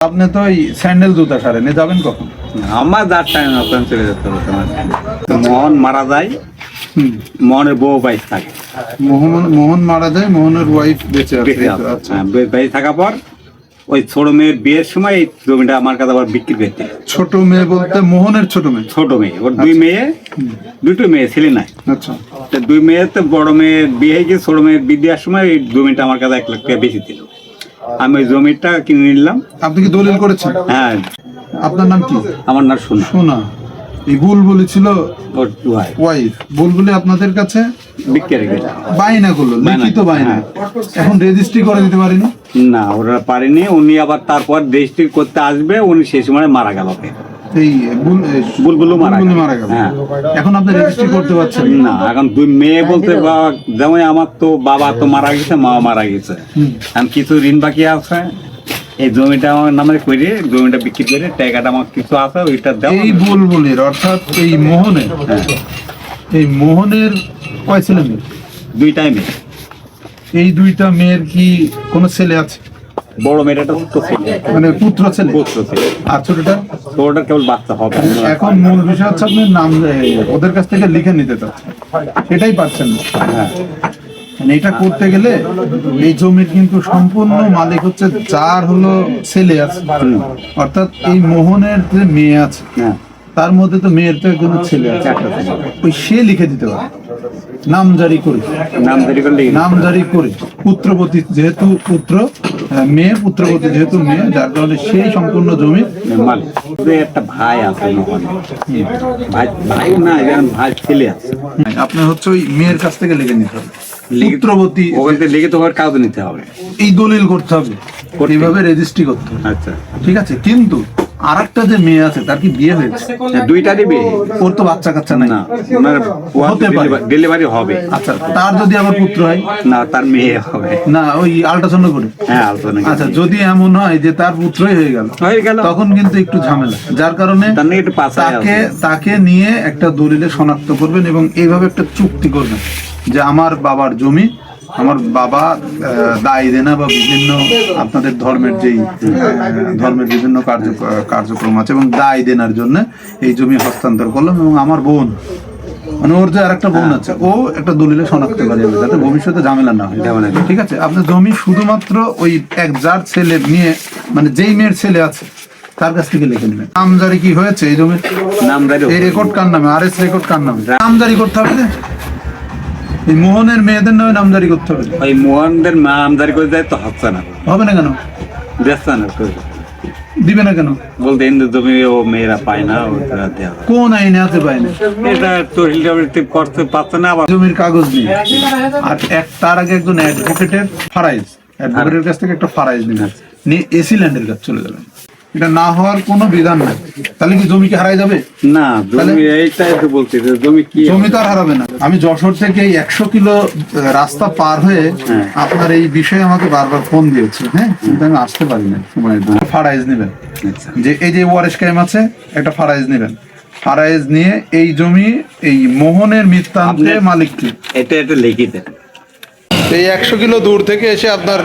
আপনি তো ওই স্যান্ডেল জুতা সারেন এ যাবেন কখন? আমার যার টাইম আপনার চলে যেতে হবে মোহন মারা যায় মোহনের বউ বাইশ থাকে। মোহন মোহন মারা যায় মোহনের ওয়াইফ বেঁচে আছে। আচ্ছা। হ্যাঁ, বে- বেঁচে থাকার পর ওই ছোট মেয়ের বিয়ের সময় এই জমিটা আমার কাছে আবার বিক্রি করতে ছোট মেয়ে বলতে মোহনের ছোট মেয়ে? ছোট মেয়ে ওর দুই মেয়ে দুটো মেয়ে ছেলে নাই। আচ্ছা। তো দুই মেয়ে তো বড় মেয়ের বিয়ে হয়ে গিয়ে ছোট মেয়ের বিয়ে দেওয়ার সময় এই জমিটা আমার কাছে এক লাখ টাকা বেশি দিল। আমি ওই জমিটা কিনে নিলাম। আপনি কি দলিল করেছেন? হ্যাঁ। আপনার নাম কি? আমার নাম সোনা। সোনা। এই বুলবুলি ছিল ওয়াইফ বুলবুলি আপনাদের কাছে। বায়না। করল লিখিত বায়না। হ্যাঁ। এখন রেজিস্ট্রি করে দিতে পারিনি? না ওরা পারেনি। উনি আবার তারপর রেজিস্ট্রি করতে আসবে। উনি সেই সময় মারা গেল। এই বুলবুলু মারা মারা গেল। হ্যাঁ। এখন আপনি রেজিস্ট্রি করতে পারছেন না। এখন দুই মেয়ে বলতে বা- যেমন আমার তো বাবা তো মারা গেছে মা মারা গেছে। এখন কিছু ঋণ বাকি আছে। এই জমিটা আমার নামে করে জমিটা বিক্রি করে টাকাটা আমার কিছু আছে ওইটা দাও। এই বুলবুলির অর্থাৎ এই মোহনের। হ্যাঁ, এই মোহনের কয় ছেলে মেয়ে? দুই টাইমে এই দুইটা মেয়ের কি কোনো ছেলে আছে? বড় মেয়েটা তো ছেলে। মানে পুত্র ছেলে? পুত্র ছেলে। আর ছোটটা? তো ওটার কেবল বাচ্চা হবে। এখন মূল বিষয় হচ্ছে আপনি নাম ওদের কাছ থেকে লিখে নিতে চাচ্ছেন এটাই পারছেন না। হ্যাঁ। মানে এটা করতে গেলে এই জমির কিন্তু সম্পূর্ণ মালিক হচ্ছে যার হলো ছেলে আছে। অর্থাৎ এই মোহনের যে মেয়ে আছে হ্যাঁ। তার মধ্যে তো মেয়ের তো একজন ছেলে আছে। একটা ওই সে লিখে দিতে পারে। নাম জারি করে। নাম দেরি করলে নাম জারি করে। পুত্রবতী যেহেতু পুত্র মেয়ে পুত্রবতী যেহেতু মেয়ে যার কারণে সেই সম্পূর্ণ জমি মালিক। একটা ভাই আছে ভাই ভাই না এখানে ভাই ছেলে আছে। আপনার হচ্ছে ওই মেয়ের কাছ থেকে লিখে নিতে হবে। পুত্রবতী ওখান থেকে লিখিত হওয়ার কাগজ নিতে হবে। এই দলিল করতে হবে। এইভাবে রেজিস্ট্রি করতে হবে। আচ্ছা। ঠিক আছে? কিন্তু আর একটা যে মেয়ে আছে তার কি বিয়ে হয়েছে? দুইটা দিবে ওর তো বাচ্চা কাচ্চা নাই। না ওনার ডেলিভারি হবে। আচ্ছা তার যদি আবার পুত্র হয়? না তার মেয়ে হবে। না ওই আল্ট্রাসাউন্ড করে? হ্যাঁ আলোচনা আচ্ছা যদি এমন হয় যে তার পুত্রই হয়ে গেল হয়ে গেল। তখন কিন্তু একটু ঝামেলা। যার কারণে তাকে তাকে নিয়ে একটা দলিলে শনাক্ত করবেন এবং এইভাবে একটা চুক্তি করবেন যে আমার বাবার জমি আমার বাবা দায় দেনা বা বিভিন্ন আপনাদের ধর্মের যেই ধর্মের বিভিন্ন কার্য কার্যক্রম আছে এবং দায় দেনার জন্য এই জমি হস্তান্তর করলাম এবং আমার বোন মানে ওর যে আরেকটা বোন আছে ও একটা দলিলে শনাক্ত করে যাবে যাতে ভবিষ্যতে ঝামেলা না হয়। ঝামেলা ঠিক আছে? আপনার জমি শুধুমাত্র ওই এক যার ছেলে নিয়ে মানে যেই মেয়ের ছেলে আছে তার কাছ থেকে লিখে নেবেন। নামজারি কি হয়েছে এই জমির? নামদারি এই রেকর্ড কার নামে? আর এস রেকর্ড কার নামে? নামজারি করতে হবে? এই মোহনের মেয়েদের নামে নামজারি করতে হবে। ওই মোহনদের নামদারি করে দেয় তো হচ্ছে না। হবে না কেন? দেখছে না দিবে না কেন? বলতে হিন্দু জমি ও মেয়েরা পায় না দেওয়া কোন আইনে আছে পায় না? এটা টহবিল করতে পারছে না আবার জমির কাগজ নেই আর এক তার আগে একজন অ্যাডভোকেটের ফারাইজ। অ্যাডভোকেটের কাছ থেকে একটা ফারাইজ নিয়ে এসি ল্যান্ডের কাছে চলে যাবেন এটা না হওয়ার কোনো বিধান নাই। তাহলে কি জমি কি হারাই যাবে? না জমি এইটাই তো বলছি জমি কি জমি তো আর হারাবে না। আমি যশোর থেকে একশো কিলো রাস্তা পার হয়ে হ্যাঁ। আপনার এই বিষয়ে আমাকে বারবার ফোন দিয়েছে হ্যাঁ? কিন্তু আমি আসতে পারি না ফারাইজ নেবেন। আচ্ছা। যে এই যে ওয়ারেস ক্যাম আছে একটা ফারাইজ নেবেন। ফারাইজ নিয়ে এই জমি এই মোহনের মৃত্তান্তে মালিককে এটা এটা লিখে দেন এই একশো কিলো দূর থেকে এসে আপনার